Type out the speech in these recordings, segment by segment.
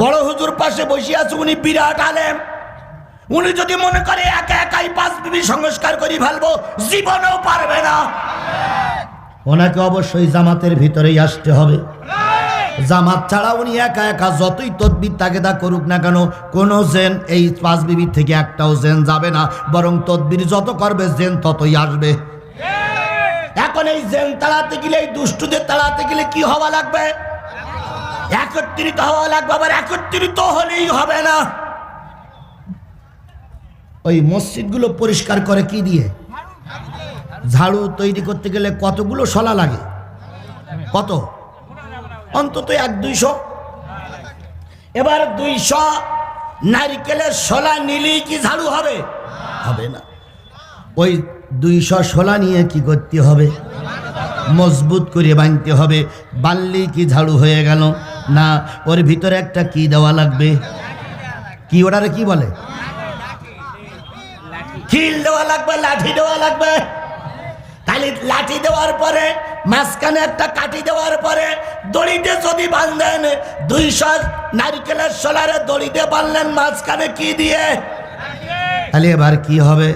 বড় হুজুর পাশে বসে আছে উনি বিরাট আলেম। উনি যদি মনে করে একা একাই পাঁচ বিবি সংস্কার করি ফেলব জীবনেও পারবে না। ওনাকে অবশ্যই জামাতের ভিতরেই আসতে হবে। জামাত ছাড়া উনি একা একা যতই তদবির তাগেদা করুক না কেন কোনো জেন এই পাঁচ বিবির থেকে একটাও জেন যাবে না। বরং তদবির যত করবে জেন ততই আসবে। এখন এই জেন তাড়াতে গেলে এই দুষ্টুদের তাড়াতে গেলে কি হওয়া লাগবে? একত্রিত হওয়া লাগবে, আবার একত্রিত হলেই হবে না। ওই মসজিদগুলো পরিষ্কার করে কি দিয়ে? ঝাড়ু তৈরি করতে গেলে কতগুলো শলা লাগে? কত? অন্তত এক দুইশো। এবার দুইশো নারিকেলের শোলা নিলেই কি ঝাড়ু হবে? হবে না। ওই দুইশো শোলা নিয়ে কি করতে হবে? মজবুত করে বাঁধতে হবে। বানলেই কি ঝাড়ু হয়ে গেল? না, ওর ভিতরে একটা কি দেওয়া লাগবে? কি ওটারে কি বলে? খিল দেওয়া লাগবে, লাঠি দেওয়া লাগবে। তাহলে লাঠি দেওয়ার পরে, মাঝখানে একটা কাঠি দেওয়ার পরে, দড়িতে যদি বাঁধলেন, দুইশো নারিকেলের সোলারে দড়িতে বাঁধলেন, মাঝখানে কি দিয়ে? তাহলে এবার কি হবে?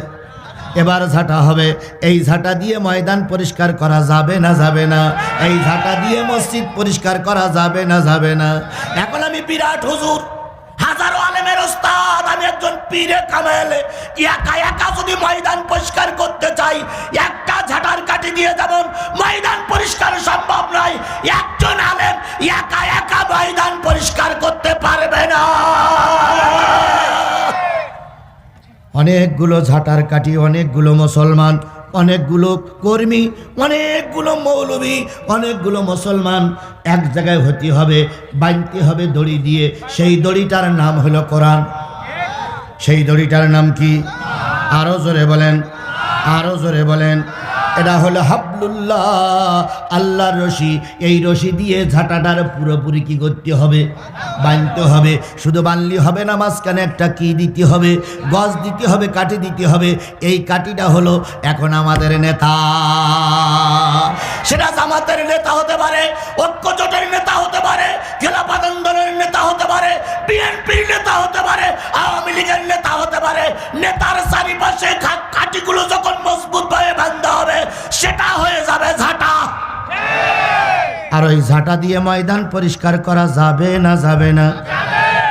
এবার ঝাঁটা হবে। এই ঝাঁটা দিয়ে ময়দান পরিষ্কার করা যাবে না যাবে না। এই ঝাঁটা দিয়ে মসজিদ পরিষ্কার করা যাবে না যাবে না। এখন আমি বিরাট হুজুর, হাজারো আলেমের ওস্তাদ, আমি একজন পীরে কামেলে। একা একা যদি ময়দান পরিষ্কার করতে চাই, একটা ঝাঁটার কাটি দিয়ে যেমন ময়দান পরিষ্কার সম্ভব নয়, একজন আলেম একা একা ময়দান পরিষ্কার করতে পারবে না। অনেকগুলো ঝাঁটার কাটি অনেকগুলো মুসলমান, অনেকগুলো কর্মী, অনেকগুলো মৌলবী, অনেকগুলো মুসলমান। এক জায়গায় হতে হবে, বাঁধতে হবে দড়ি দিয়ে। সেই দড়িটার নাম হলো কোরআন। সেই দড়িটার নাম কি? আরও জোরে বলেন, আরও জোরে বলেন। এটা হলো হাবলুল্লাহ আল্লাহর রশি। এই রশি দিয়ে ঝাঁটাটার পুরোপুরি কি করতে হবে? বাঁধতে হবে। শুধু বানলি হবে না, মাঝখানে একটা কি দিতে হবে? গজ দিতে হবে, কাঠি দিতে হবে। এই কাঠিটা হলো এখন আমাদের নেতা। সেটা জামাতের নেতা হতে পারে, ঐক্যজোটের নেতা হতে পারে, খেলাফত আন্দোলনের নেতা হতে পারে, বিএনপির নেতা হতে পারে, আওয়ামী লীগের নেতা হতে পারে। নেতার চারিপাশে কাঠিগুলো যখন মজবুত ভাবে বান্ধা হবে, সেটা হয়ে যাবে ঝাঁটা। আর ওই ঝাঁটা দিয়ে ময়দান পরিষ্কার করা যাবে না যাবে না।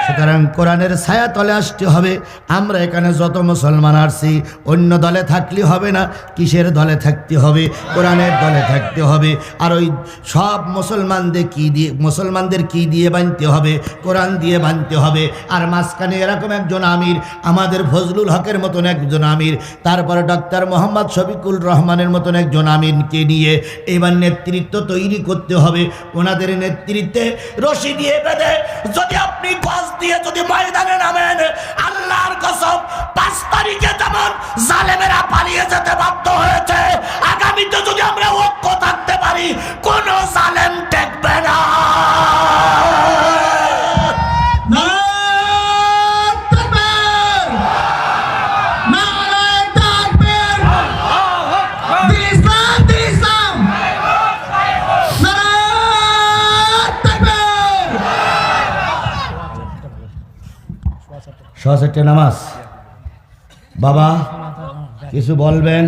সুতরাং কোরআনের ছায়া তলে আসতে হবে। আমরা এখানে যত মুসলমান আসছি, অন্য দলে থাকলে হবে না, কিসের দলে থাকতে হবে? কোরআনের দলে থাকতে হবে। আর ওই সব মুসলমানদের কি দিয়ে, মুসলমানদের কি দিয়ে বানতে হবে? কোরআন দিয়ে বানতে হবে। আর মাঝখানে এরকম একজন আমির, আমাদের ফজলুল হকের মতন একজন আমির, তারপরে ডক্টর মোহাম্মদ শফিকুল রহমানের মতন একজন আমিরকে নিয়ে এবার নেতৃত্ব তৈরি করতে হবে। ওনাদের নেতৃত্বে রশি দিয়ে বেঁধে যদি আপনি গজ দিয়ে যদি ময়দানে নামেন, আল্লাহর কসম, পাঁচ তারিখে যেমন জালেমেরা পালিয়ে যেতে বাধ্য হয়েছে, আগামীতে যদি আমরা ঐক্য থাকতে পারি, কোন সহসেটে নামাজ। বাবা, কিছু বলবেন?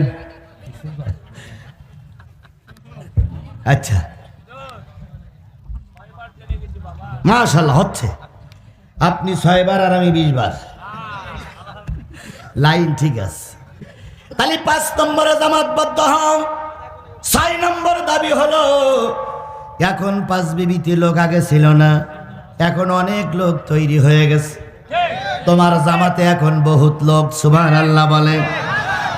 আচ্ছা। মাশাল্লাহ হচ্ছে। আপনি ছয়বার আর আমি বিশ বার লাইন ঠিক আছে। তাহলে পাঁচ নম্বরে জামাতবদ্ধ হও। ছয় নম্বর দাবি হলো, এখন পাঁচ বিবিতে লোক আগে ছিল না, এখন অনেক লোক তৈরি হয়ে গেছে। তোমার জামাতে এখন বহুত লোক সুবান আল্লাহ বলে।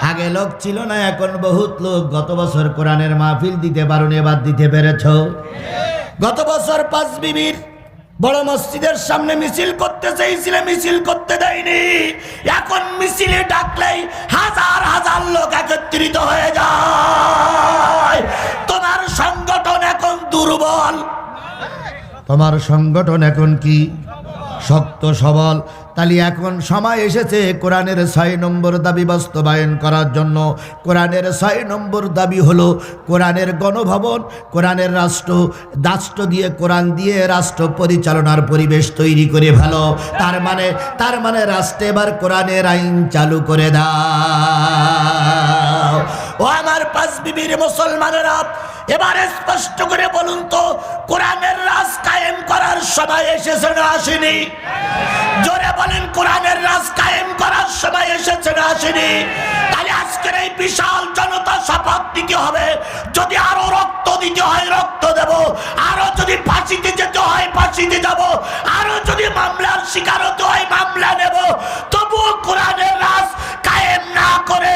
আগে লোক ছিল না, এখন বহুত লোক। গত বছর কোরআনের মাহফিল দিতে পারুন এবার দিতে পেরেছ? গত বছর পাঁচ বিবির বড় মসজিদের সামনে মিছিল করতে চাইছিলে মিছিল করতে দেয়নি। এখন মিছিলে ডাকলেই হাজার হাজার লোক একত্রিত হয়ে যায়। তোমার সংগঠন এখন দুর্বল। তোমার সংগঠন এখন কি? শক্ত সবল। তাহলে এখন সময় এসেছে কোরআনের ছয় নম্বর দাবি বাস্তবায়ন করার জন্য। কোরআনের ছয় নম্বর দাবি হলো কোরআনের গণভবন, কোরআনের রাষ্ট্র রাষ্ট্র দিয়ে কোরআন দিয়ে রাষ্ট্র পরিচালনার পরিবেশ তৈরি করে ভালো। তার মানে তার মানে রাষ্ট্রে এবার কোরআনের আইন চালু করে দাও ও আমার পাঁচ বিবির মুসলমানেরা, এবারে স্পষ্ট করে বলুন তো, কোরআনের রাজ কায়েম করার সময় এসেছে না আসেনি? জোরে বলেন, কোরআনের রাজ কায়েম করার সময় এসেছে না আসেনি? তাহলে আজকের এই বিশাল জনতা শপথ দিতে হবে। যদি আরও রক্ত দিতে হয়, রক্ত দেব। আরও যদি ফাঁসিতে যেতে হয়, ফাঁসিতে যাব। আরও যদি মামলার শিকার হতে হয়, মামলা নেব। তবুও কোরআনের রাজ কায়েম না করে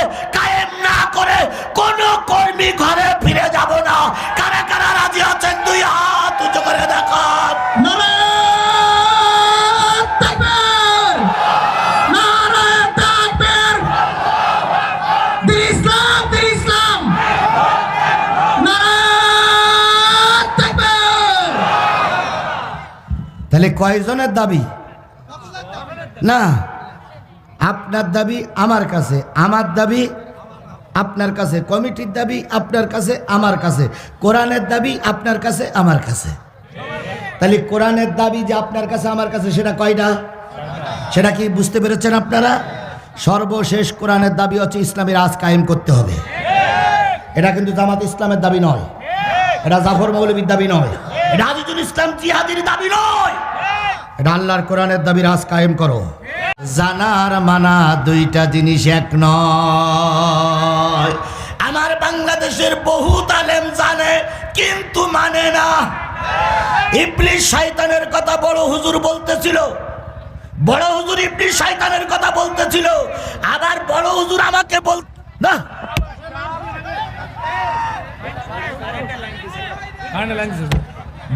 কর্মী ঘরে ফিরে যাব না। কারা কারা রাজি আছেন দুই হাত উঁচু করে দেখান। তাহলে কয়জনের দাবি? না আপনার দাবি আমার কাছে আমার দাবি আপনার কাছে, কমিটির দাবি আপনার কাছে, আমার কাছে। কোরআনের দাবি আপনার কাছে, আমার কাছে। তাহলে কোরআনের দাবি যে আপনার কাছে, আমার কাছে, সেটা কয়টা? সেটা কি বুঝতে পেরেছেন আপনারা? সর্বশেষ কোরআনের দাবি হচ্ছে ইসলামের আজ কায়েম করতে হবে। এটা কিন্তু জামাত ইসলামের দাবি নয়। এটা জাফর মৌলবীর দাবি নয়। এটা আজিজুল ইসলাম জিহাদির দাবি নয়। এটা আল্লাহর কোরআনের দাবি রাজ কায়েম করো। জানার মানা দুইটা জিনিস এক নয়। বাংলাদেশের বহু তালেম জানে কিন্তু মানে না। ইবলিশ শয়তানের কথা বড় হুজুর বলতেছিল। বড় হুজুর ইবলিশ শয়তানের কথা বলতেছিল। আবার বড় হুজুর আমাকে বল না।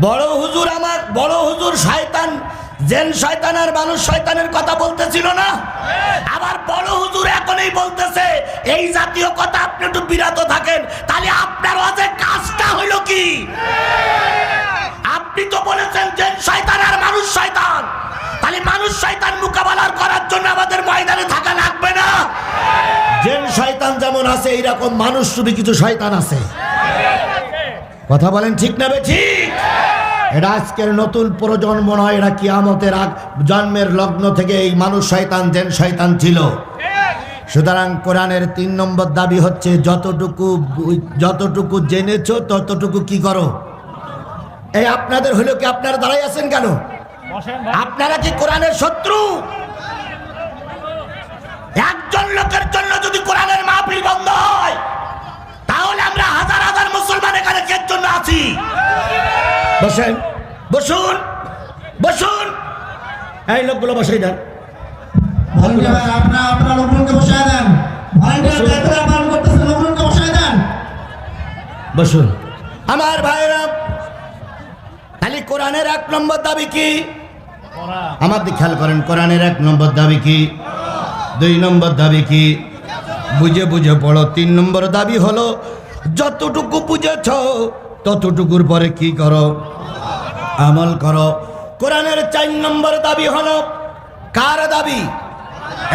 বড় হুজুর আমার বড় হুজুর শয়তান জেন শয়তান আর মানুষ শয়তানের কথা বলতেছিল না? আবার বড় হুজুর এখনই বলতেছে, এই জাতীয় কথা আপনি একটু বিরত থাকেন, তাহলে আপনার ওয়াজে কাজটা হইল কি? আপনি তো বলেছেন জেন শয়তান আর মানুষ শয়তান। তাহলে মানুষ শয়তান মোকাবেলার করার জন্য আমাদের ময়দানে থাকা লাগবে না? জেন শয়তান যেমন আছে, এইরকম মানুষ শুধু কিছু শয়তান আছে। কথা বলেন ঠিক না বে ঠিক? এটা আজকের নতুন প্রজন্ম নয় এটা কিয়ামতের আগ জন্মের লগ্ন থেকে এই মানুষ শয়তান জেন শয়তান ছিল। সুতরাং কোরআনের তিন নম্বর দাবি হচ্ছে যতটুকু যতটুকু জেনেছ ততটুকু কি করো? এই আপনাদের হলো কি আপনারা দাঁড়াই আছেন কেন? আপনারা কি কোরআনের শত্রু? একজন লোকের জন্য যদি কোরআনের মাহফিল বন্ধ হয় তাহলে আমরা হাজার হাজার মুসলমান এখানে কে জন্য আছি? বসেন। বসুন। বসুন। এই লোকগুলো বসেই দেন আপনারা আপনারা দেন। বসুন। আমার ভাইরা খালি কোরআনের এক নম্বর দাবি কি? আমার খেয়াল করেন কোরআনের এক নম্বর দাবি কি? দুই নম্বর দাবি কি? বুঝে বুঝে পড়ো তিন নম্বর দাবি হলো, যতটুকু বুঝেছ, ততটুকুর পরে কি করো? আমল করো। কোরআনের চার নম্বর দাবি হলো, কার দাবি?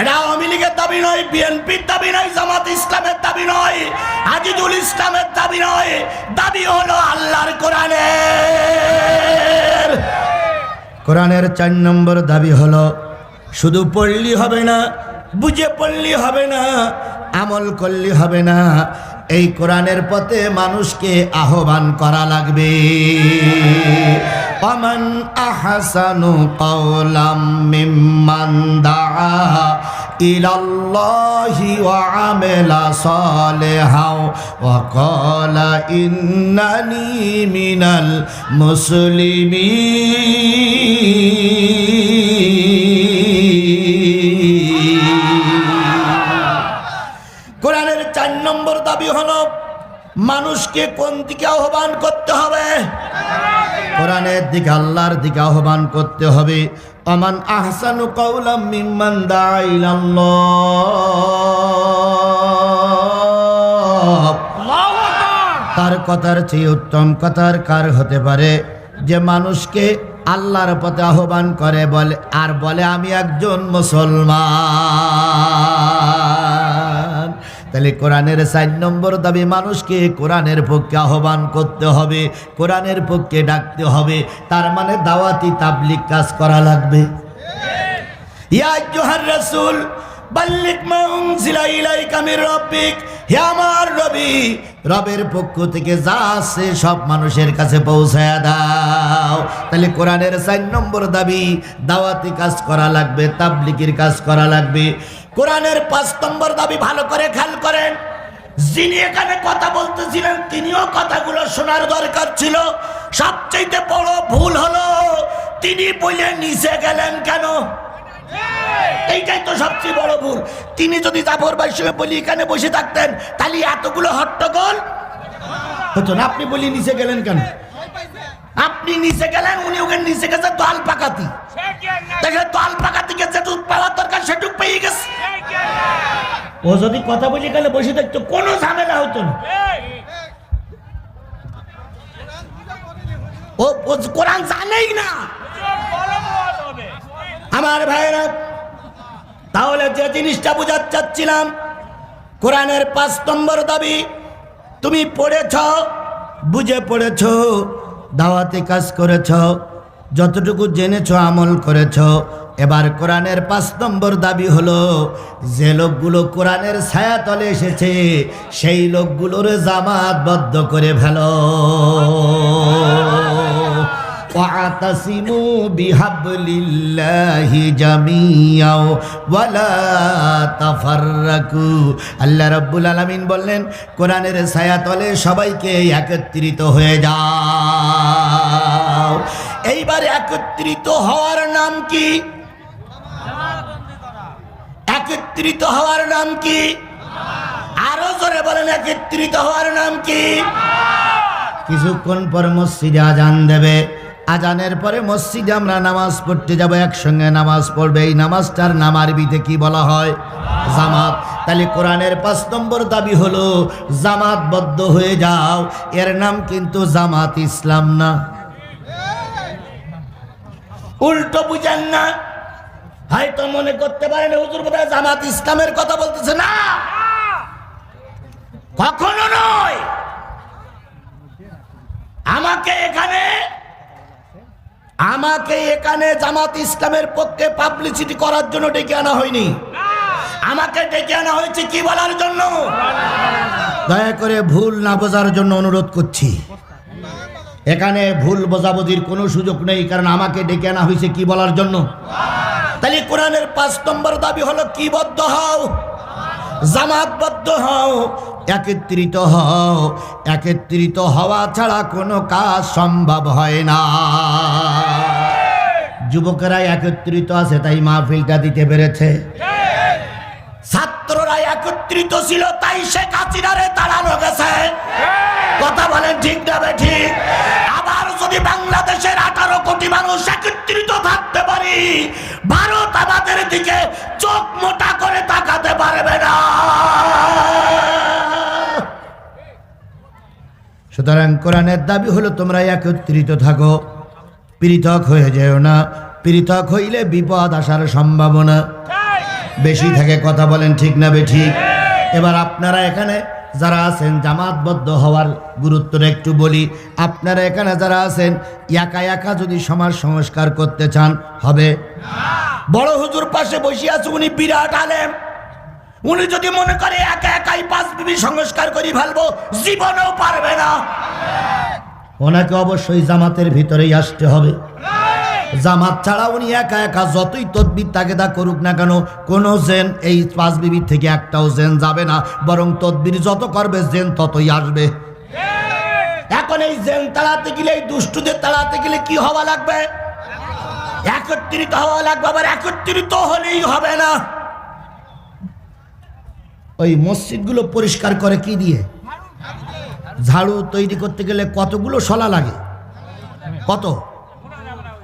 এটা আওয়ামী লীগের দাবি নয়, বিএনপির দাবি নয়, জামাত ইসলামের দাবি নয় আজিদুল ইসলামের দাবি নয়। দাবি হলো আল্লাহর কোরআনের। কোরআনের চার নম্বর দাবি হলো, শুধু পড়লি হবে না, বুঝে পড়লি হবে না আমল করলে হবে না। এই কোরআনের পথে মানুষকে আহ্বান করা লাগবে। অমান আহাসানু কওলাম মিম্মান ওয়া ইন্নানি মিনাল নম্বর দাবি হলো মানুষকে কোন দিকে আহ্বান করতে হবে? কোরআনের দিকে আল্লাহর দিকে আহ্বান করতে হবে। অমান আহসানু মিম্মান দাইলাল্লাহ তার কথার চেয়ে উত্তম কথার কার হতে পারে? যে মানুষকে আল্লাহর পথে আহ্বান করে বলে আর বলে আমি একজন মুসলমান। তাহলে কোরআনের চার নম্বর দাবি মানুষকে কোরআনের পক্ষে আহ্বান করতে হবে, কোরআনের পক্ষে ডাকতে হবে, তার মানে দাওয়াতি তাবলিক কাজ করা লাগবে। বাল্লিক হে আমার নবী রবের পক্ষ থেকে যা সব মানুষের কাছে পৌঁছায়া দাও। তাহলে কোরআনের চার নম্বর দাবি, দাওয়াতি কাজ করা লাগবে, তাবলিগের কাজ করা লাগবে। কোরআনের পাঁচ নম্বর দাবি ভালো করে খেয়াল করেন। যিনি এখানে কথা বলতেছিলেন, তিনিও কথাগুলো শোনার দরকার ছিল। সবচেয়ে বড় ভুল হলো, তিনি বলে নিচে গেলেন কেন? এইটাই তো সবচেয়ে বড় ভুল। তিনি যদি জাফর ভাইয়ের সঙ্গে বলি, এখানে বসে থাকতেন, তাহলে এতগুলো হট্টগোল হতো না। আপনি বলি নিচে গেলেন কেন? আপনি নিচে গেলেন, উনি ওখানে নিচে গেছে দল পাকাতি দেখে দল পাকাতি গেছে সেটুক পেয়ে গেছে। ও যদি কথা বলি গেলে বসে থাকতো, কোনো ঝামেলা হতো না। ও কোরআন জানেই না। আমার ভাইরা তাহলে যে জিনিসটা বোঝাতে চাচ্ছিলাম, কোরআনের পাঁচ নম্বর দাবি, তুমি পড়েছ, বুঝে পড়েছ, দাওয়াতে কাজ করেছ, যতটুকু জেনেছ, আমল করেছ এবার কোরআনের পাঁচ নম্বর দাবি হলো যে লোকগুলো কোরআনের ছায়াতলে এসেছে সেই লোকগুলোর জামাতবদ্ধ করে ফেলো واعتصموا بحبل الله جميعا ولا تفرقوا আল্লাহ রাব্বুল আলামিন বললেন কোরআনের ছায়াতলে সবাইকে একত্রিত হয়ে যাও এইবার একত্রিত হওয়ার নাম কি একত্রিত হওয়ার নাম কি? আরও জোরে বলেন একত্রিত হওয়ার নাম কি? কিছুক্ষণ পর মসজিদে আজান দেবে। আজানের পরে মসজিদে আমরা নামাজ পড়তে যাব একসঙ্গে নামাজ পড়বে। এই নামাজটার নাম আরবিতে কি বলা হয়? জামাত। তাহলে কোরআনের পাঁচ নম্বর দাবি হলো জামাতবদ্ধ হয়ে যাও। এর নাম কিন্তু জামাত ইসলাম না। উল্টো বুঝেন না। হয়তো মনে করতে পারেন হুজুর বোধহয় জামাত ইসলামের কথা বলতেছে। না! কখনো নয়! আমাকে এখানে আমাকে এখানে জামাত ইসলামের পক্ষে পাবলিসিটি করার জন্য ডেকে আনা হয়নি। আমাকে ডেকে আনা হয়েছে কি বলার জন্য? দয়া করে ভুল না বোঝার জন্য অনুরোধ করছি। এখানে ভুল বোঝাবুঝির কোনো সুযোগ নেই, কারণ আমাকে ডেকে আনা হয়েছে কি বলার জন্য? তাহলে কোরআনের পাঁচ নম্বর দাবি হলো কি বদ্ধ হও? জামাতবদ্ধ হও, একত্রিত হও। একত্রিত হওয়া ছাড়া কোনো কাজ সম্ভব হয় না। যুবকেরা একত্রিত আছে, তাই মাহফিলটা দিতে পেরেছে। ছাত্ররা একত্রিত ছিল, তাই শেখ হাসিনারে তাড়ানো গেছে। কথা বলেন ঠিক না বে ঠিক। আবার যদি বাংলাদেশের আঠারো কোটি মানুষ একত্রিত থাকতে পারি, ভারত আমাদের দিকে চোখ মোটা করে তাকাতে পারবে না। সুতরাং কোরআনের দাবি হলো, তোমরা একত্রিত থাকো, পৃথক হয়ে যেও না। পৃথক হইলে বিপদ আসার সম্ভাবনা। বেশি থাকে কথা বলেন, ঠিক না ঠিক? এবার আপনারা এখানে যারা আছেন, জামাতবদ্ধ হওয়ার গুরুত্বটা একটু বলি। আপনারা এখানে যারা আছেন, একা একা যদি সমাজ সংস্কার করতে চান, হবে। বড় হুজুর পাশে বসে আছে, উনি বিরাট আলেম। উনি যদি মনে করে একা একাই পাঁচ বিবি সংস্কার করি ফেলব, জীবনেও পারবে না। ওনাকে অবশ্যই জামাতের ভিতরেই আসতে হবে। জামাত ছাড়া উনি একা একা যতই তদবির তাগেদা করুক না কেন, কোনো জেন এই পাঁচ বিবির থেকে একটাও জেন যাবে না। বরং তদবির যত করবে, জেন ততই আসবে। এখন এই জেন তাড়াতে গেলে, এই দুষ্টুদের তাড়াতে গেলে কি হওয়া লাগবে? একত্রিত হওয়া লাগবে, আবার একত্রিত হলেই হবে না। ওই মসজিদগুলো পরিষ্কার করে কি দিয়ে? ঝাড়ু তৈরি করতে গেলে কতগুলো শলা লাগে? কত?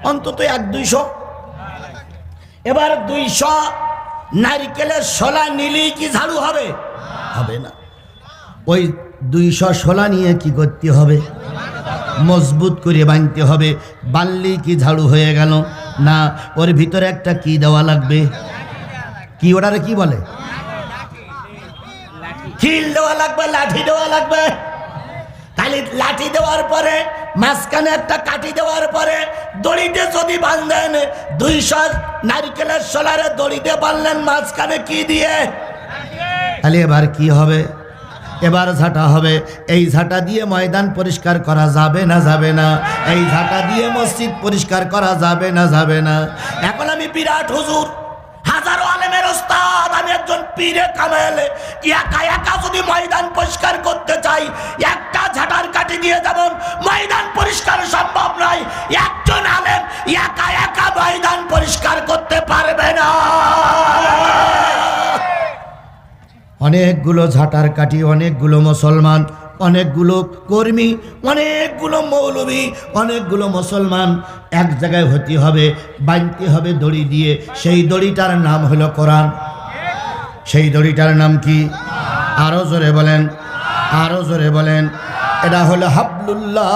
অন্তত এক দুইশো। এবার দুইশো নারিকেলের শোলা নিলেই কি ঝাড়ু হবে? হবে না। ওই দুইশো শোলা নিয়ে কি করতে হবে? মজবুত করে বাঁধতে হবে। বানলি কি ঝাড়ু হয়ে গেল? না, ওর ভিতরে একটা কি দেওয়া লাগবে? কি ওটারে কি বলে? খিল দেওয়া লাগবে, লাঠি দেওয়া লাগবে। তাহলে লাঠি দেওয়ার পরে মাঝখানে একটা কাটি দেওয়ার পরে দড়িতে যদি বাঁধলেন, দুইশো নারকেলের সোলারে দড়িতে বাঁধলেন, মাঝখানে কি দিয়ে? তাহলে এবার কি হবে? এবার ঝাঁটা হবে। এই ঝাঁটা দিয়ে ময়দান পরিষ্কার করা যাবে না যাবে না। এই ঝাঁটা দিয়ে মসজিদ পরিষ্কার করা যাবে না যাবে না। এখন আমি বিরাট হুজুর। হাজারো আলেমের ওস্তাদ, আমি একজন পীরে কামেল। একা একা যদি ময়দান পরিষ্কার করতে চাই অনেকগুলো ঝাঁটার কাটি অনেকগুলো মুসলমান, অনেকগুলো কর্মী, অনেকগুলো মৌলবী, অনেকগুলো মুসলমান এক জায়গায় হতে হবে, বাঁধতে হবে দড়ি দিয়ে। সেই দড়িটার নাম হলো কোরআন। সেই দড়িটার নাম কি? আরও জোরে বলেন আরও জোরে বলেন। এটা হলো হাবলুল্লাহ,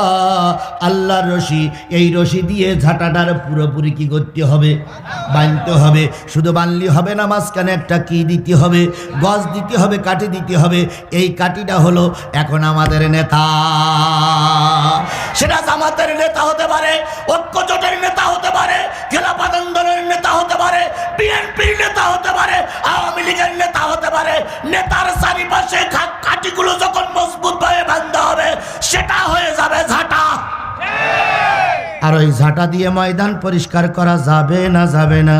আল্লাহর রশি। এই রশি দিয়ে ঝাঁটাটার পুরোপুরি কি করতে হবে? বাঁধতে হবে। শুধু বানলি হবে না, মাঝখানে একটা কি দিতে হবে? গজ দিতে হবে কাটি দিতে হবে। এই কাঠিটা হলো এখন আমাদের নেতা। সেটা জামাতের নেতা হতে পারে ঐক্য জোটের নেতা হতে পারে খেলাফত আন্দোলনের নেতা হতে পারে, বিএনপির নেতা হতে পারে, আওয়ামী লীগের নেতা হতে পারে। নেতার চারিপাশে কাঠিগুলো যখন মজবুত ভাবে বান্ধা হবে সেটা হয়ে যাবে ঝাঁটা। আর ওই ঝাঁটা দিয়ে ময়দান পরিষ্কার করা যাবে না যাবে না।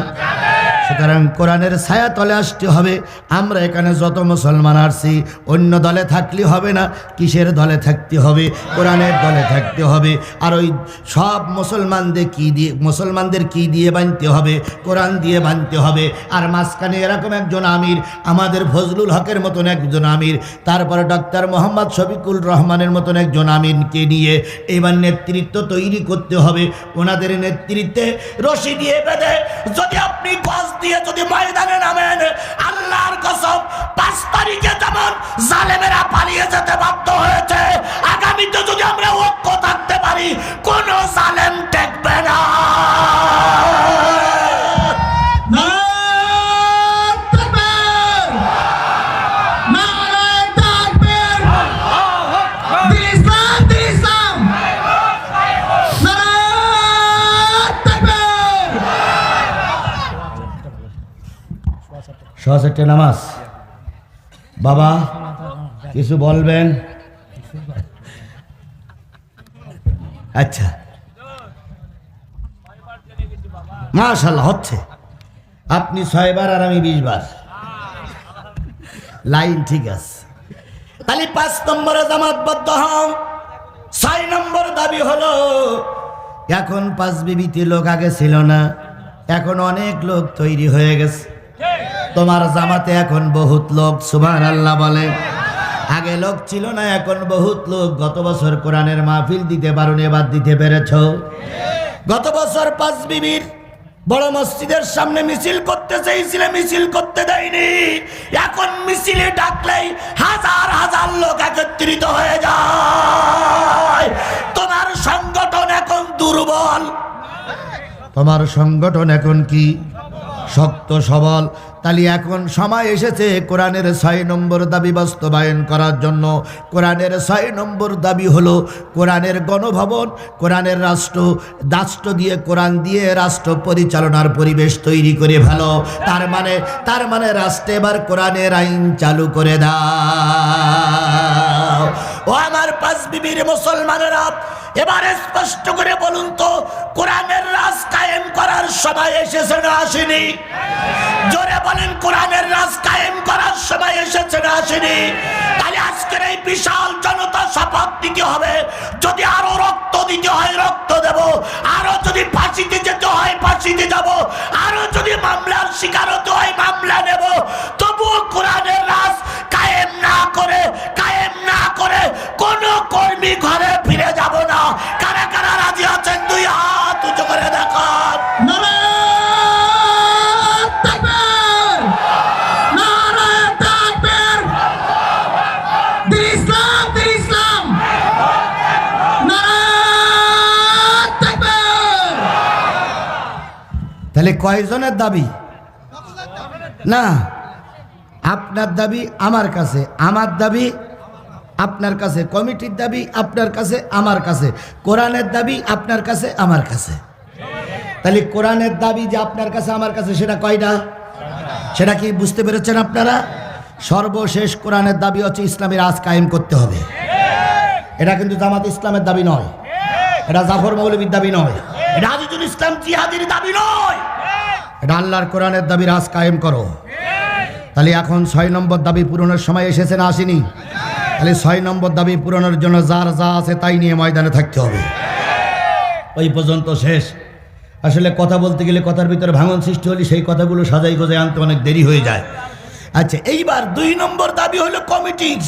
সুতরাং কোরআনের ছায়া তলে আসতে হবে। আমরা এখানে যত মুসলমান আসছি, অন্য দলে থাকলে হবে না, কিসের দলে থাকতে হবে? কোরআনের দলে থাকতে হবে। আর ওই সব মুসলমানদের কি দিয়ে, মুসলমানদের কি দিয়ে বানতে হবে? কোরআন দিয়ে বানতে হবে। আর মাঝখানে এরকম একজন আমির, আমাদের ফজলুল হকের মতন একজন আমির, তারপরে ডক্টর মোহাম্মদ শফিকুল রহমানের মতন একজন আমিনকে নিয়ে এবার নেতৃত্ব তৈরি করতে হবে। ওনাদের নেতৃত্বে রশি দিয়ে বেঁধে যদি আপনি গজ দিয়ে যদি ময়দানে নামেন, আল্লাহর কসম, পাঁচ তারিখে যেমন জালেমেরা পালিয়ে যেতে বাধ্য হয়েছে, আগামীতে যদি আমরা ঐক্য থাকতে পারি, কোন জালেম টেকবে না। সহসেটে নামাজ। বাবা, কিছু বলবেন? আচ্ছা। মাশাল্লাহ হচ্ছে। আপনি ছয়বার আর আমি বিশ বার লাইন ঠিক আছে। তাহলে পাঁচ নম্বরে জামাতবদ্ধ হও। ছয় নম্বর দাবি হলো, এখন পাঁচ বিবিতে লোক আগে ছিল না, এখন অনেক লোক তৈরি হয়ে গেছে। তোমার জামাতে এখন বহুত লোক সুবহান আল্লাহ বলে। আগে লোক ছিল না, এখন বহুত লোক। গত বছর কোরআনের মাহফিল দিতে পারো এবার দিতে পেরেছ? গত বছর পাঁচ বিবির বড় মসজিদের সামনে মিছিল করতে চেয়েছিলে, মিছিল করতে দেয়নি। এখন মিছিলে ডাকলেই হাজার হাজার লোক একত্রিত হয়ে যায়। তোমার সংগঠন এখন দুর্বল। তোমার সংগঠন এখন কি? শক্ত, সবল। তাহলে এখন সময় এসেছে কোরআনের ছয় নম্বর দাবি বাস্তবায়ন করার জন্য। কোরআনের ছয় নম্বর দাবি হলো কোরআনের গণভবন, কোরআনের রাষ্ট্র রাষ্ট্র দিয়ে কোরআন দিয়ে রাষ্ট্র পরিচালনার পরিবেশ তৈরি করে ভালো। তার মানে তার মানে রাষ্ট্রে এবার কোরআনের আইন চালু করে দাও। ও আমার পাঁচ বিবির মুসলমানেরা এবারে স্পষ্ট করে বলুন তো, কোরআনের রাজ কায়েম করার সময় এসেছে না আসেনি? জোরে বলেন, কোরআনের রাজ কায়েম করার সময় এসেছে না আসেনি? তাহলে আজকের এই বিশাল জনতা শপথ দিতে হবে। যদি আরও রক্ত দিতে হয়, রক্ত দেব। আরও যদি ফাঁসিতে যেতে হয়, ফাঁসিতে যাব। আরও যদি মামলার শিকার হতে হয়, মামলা নেব। তবুও কোরআনের রাজ কায়েম না করে, কায়েম না করে কোন কর্মী ঘরে তাহলে কয়জনের দাবি? না, আপনার দাবি আমার কাছে, আমার দাবি আপনার কাছে, কমিটির দাবি আপনার কাছে, আমার কাছে, কোরআনের দাবি আপনার কাছে, আমার কাছে। তাহলে কোরআনের দাবি যে আপনার কাছে, আমার কাছে, সেটা কয়টা? সেটা কি বুঝতে পেরেছেন আপনারা? সর্বশেষ কোরআনের দাবি হচ্ছে ইসলামের আজ কায়েম করতে হবে। এটা কিন্তু জামাত ইসলামের দাবি নয়। এটা জাফর মৌলবীর দাবি নয়। এটা আজিজুল ইসলাম জিহাদির দাবি নয়। এটা আল্লাহর কোরআনের দাবি রাজ কায়েম করো। তাহলে এখন ছয় নম্বর দাবি পূরণের সময় এসেছে না আসেনি? তাহলে ছয় নম্বর দাবি পূরণের জন্য যার যা আছে তাই নিয়ে ময়দানে থাকতে হবে। ওই পর্যন্ত শেষ। আসলে কথা বলতে গেলে কথার ভিতরে ভাঙন সৃষ্টি হলে সেই কথাগুলো সাজাই গোজাই আনতে অনেক দেরি হয়ে যায়। আচ্ছা এইবার দুই নম্বর দাবি হলো কমিটির।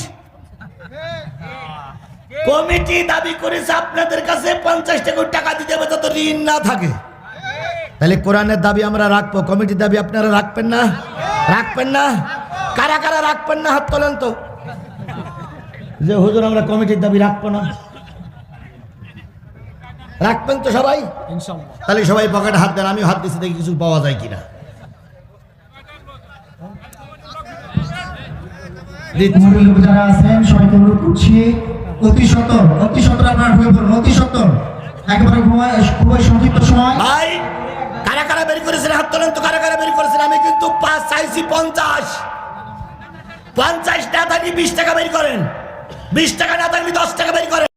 কমিটি দাবি করেছে আপনাদের কাছে পঞ্চাশ কোটি টাকা দিতে হবে যত ঋণ না থাকে। তাহলে কোরআনের দাবি আমরা রাখব কমিটির দাবি আপনারা রাখবেন না? রাখবেন না? কারা কারা রাখবেন না? হাত তোলেন তো। যে হুজুর আমরা কমিটির দাবি রাখব না। রাখবেন তো সবাই? তাহলে সবাই পকেটে হাত দেন আমি হাত দিচ্ছি দেখি কিছু পাওয়া যায় কিনা। যারা আছেন সবাইকে অনুরোধ করছি অতি সত্তর অতি সত্তর আপনার একেবারে ভাই, কারা কারা বের করেছেন? হাত তোলেন তো, কারা কারা বের করেছেন? আমি কিন্তু পাঁচ চাইছি পঞ্চাশ। পঞ্চাশ না থাকলে বিশ টাকা বের করেন। বিশ টাকা না থাকলে দশ টাকা বের করেন।